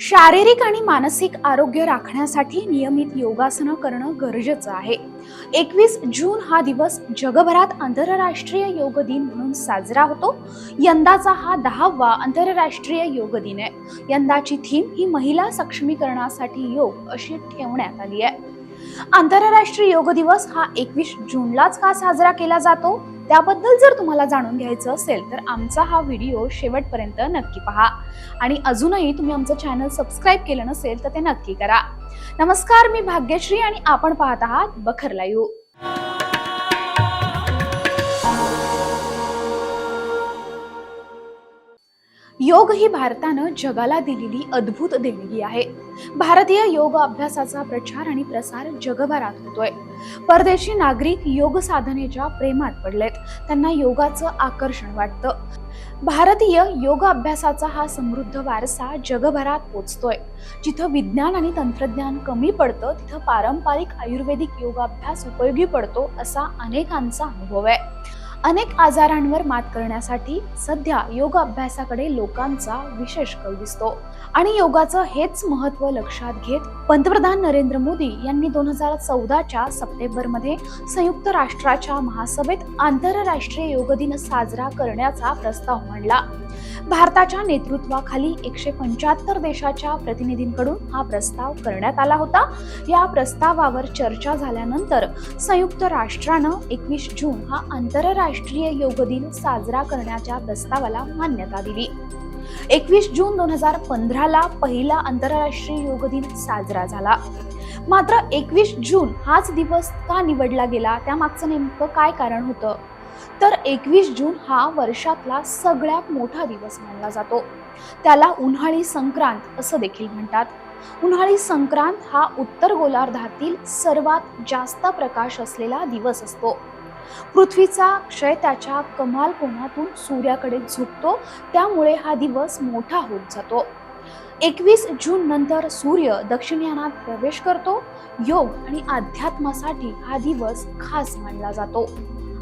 शारीरिक आणि मानसिक आरोग्य राखण्यासाठी नियमित योगासनं करणं गरजेचं आहे. एकवीस जून हा दिवस जगभरात आंतरराष्ट्रीय योग दिन म्हणून साजरा होतो. यंदाचा हा दहावा आंतरराष्ट्रीय योग दिन आहे. यंदाची थीम ही महिला सक्षमीकरणासाठी योग अशी ठेवण्यात आली आहे. आंतरराष्ट्रीय योग दिवस हा एकवीस जूनलाच का साजरा केला जातो? त्याबद्दल जर तुम्हाला जाणून घ्यायचं असेल तर आमचा हा व्हिडिओ शेवटपर्यंत नक्की पहा. आणि अजूनही तुम्ही आमचं चॅनल सबस्क्राईब केलं नसेल तर ते नक्की करा. नमस्कार मी भाग्यश्री आणि आपण पाहत आहात बखर योग ही भारतानं जगाला दिलेली अद्भुत देणगी आहे. भारतीय योग अभ्यासाचा प्रचार आणि प्रसार जगभरात होतोय. परदेशी नागरिक योग साधनेच्या प्रेमात पडलेत. त्यांना योगाचं आकर्षण वाटतं. भारतीय योग अभ्यासाचा हा समृद्ध वारसा जगभरात पोचतोय. जिथं विज्ञान आणि तंत्रज्ञान कमी पडतं तिथं पारंपरिक आयुर्वेदिक योगाभ्यास उपयोगी पडतो असा अनेकांचा अनुभव आहे. अनेक आजारांवर मात करण्यासाठी सध्या योग अभ्यासाकडे लोकांचा विशेष कल दिसतो. आणि योगाचं हेच महत्त्व लक्षात घेत पंतप्रधान नरेंद्र मोदी यांनी दोन हजार चौदाच्या सप्टेंबरमध्ये संयुक्त राष्ट्राच्या महासभेत आंतरराष्ट्रीय योग दिन साजरा करण्याचा प्रस्ताव मांडला. भारताच्या नेतृत्वाखाली एकशे पंच्याहत्तर देशाच्या प्रतिनिधींकडून हा प्रस्ताव करण्यात आला होता. या प्रस्तावावर चर्चा झाल्यानंतर संयुक्त राष्ट्रानं एकवीस जून हा आंतरराष्ट्रीय योग दिन साजरा करण्याच्या प्रस्तावाला मान्यता दिली. एकवीस जून दोन हजार पंधराला पहिला आंतरराष्ट्रीय योग दिन साजरा झाला. मात्र एकवीस जून हाच दिवस का निवडला गेला त्यामागचं नेमकं काय कारण होतं? तर एकवीस जून हा वर्षातला सगळ्यात मोठा दिवस मानला जातो. त्याला उन्हाळी संक्रांत असं देखील म्हणतात. उन्हाळी संक्रांत हा उत्तर गोलार्धातील सर्वात जास्त प्रकाश असलेला दिवस असतो. पृथ्वीचा क्षय त्याच्या कमाल कोणातून सूर्याकडे झुकतो त्यामुळे हा दिवस मोठा होत जातो. एकवीस जून नंतर सूर्य दक्षिणयानात प्रवेश करतो. योग आणि अध्यात्मासाठी हा दिवस खास मानला जातो.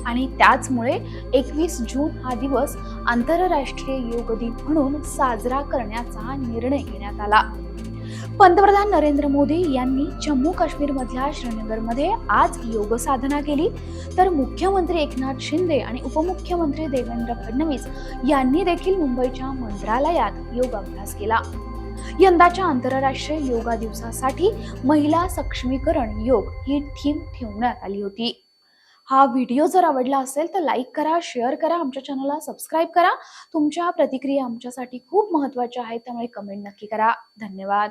आणि त्याचमुळे एकवीस जून हा दिवस आंतरराष्ट्रीय योग दिन म्हणून साजरा करण्याचा निर्णय घेण्यात आला. पंतप्रधान नरेंद्र मोदी यांनी जम्मू काश्मीरमधल्या श्रीनगरमध्ये आज योग साधना केली. तर मुख्यमंत्री एकनाथ शिंदे आणि उपमुख्यमंत्री देवेंद्र फडणवीस यांनी देखील मुंबईच्या मंत्रालयात योग अभ्यास केला. यंदाच्या आंतरराष्ट्रीय योगा दिवसासाठी महिला सक्षमीकरण योग ही थीम ठेवण्यात आली होती. हा व्हिडिओ जर आवडला असेल तर लाईक करा शेअर करा आमच्या चॅनलला सबस्क्राईब करा. तुमच्या प्रतिक्रिया आमच्यासाठी खूप महत्त्वाच्या आहेत त्यामुळे कमेंट नक्की करा. धन्यवाद.